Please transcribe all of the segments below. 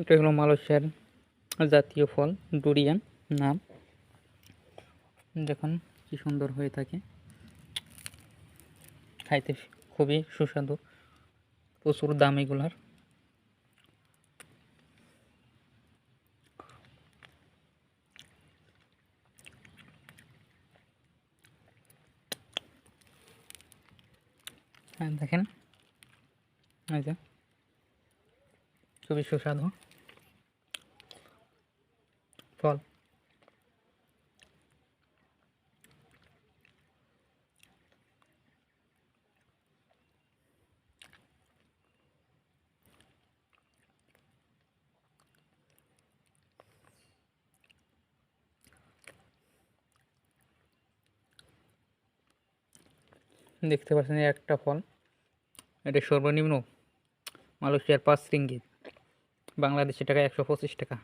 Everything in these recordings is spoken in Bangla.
এটা হলো মালয়েশিয়ার জাতীয় ফল ডুরিয়ান নাম। দেখুন কি সুন্দর হয়ে থাকে। খাইতে খুবই সুস্বাদু, প্রচুর দাম এগুলার। হ্যাঁ দেখেন। এই যে। খুবই সুস্বাদু। ফল। দেখতে পাচ্ছেন একটা ফল। এটা সর্বনিম্ন মালয়েশিয়ার পাঁচ রিঙ্গিত। বাংলাদেশি টাকা একশো পঁচিশ টাকা।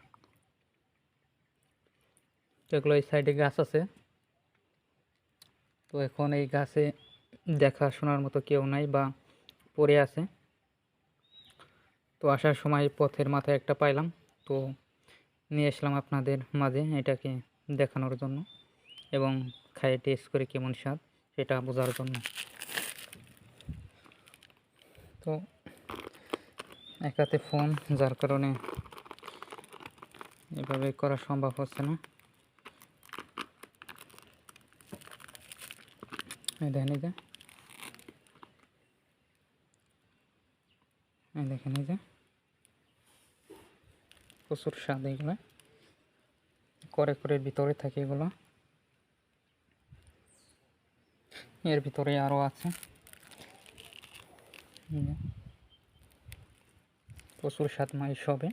তো এগুলো এই সাইডে গাছ আছে। তো এখন এই গাছে দেখাশোনার মতো কেউ নাই বা পড়ে আছে। তো আসার সময় পথের মাথায় একটা পাইলাম। তো নিয়ে আসলাম আপনাদের মাঝে এটাকে দেখানোর জন্য এবং খাইয়ে টেস্ট করে কেমন স্বাদ সেটা বোঝার জন্য। তো এক হাতে ফোন, যার কারণে এভাবে করা সম্ভব হচ্ছে না। দেখেন এই যে। দেখেন এই যে। প্রচুর স্বাদ এগুলো। করে করে ভিতরে থাকে এগুলো। এর ভিতরে আরও আছে। প্রচুর স্বাদ মাইশ সবে।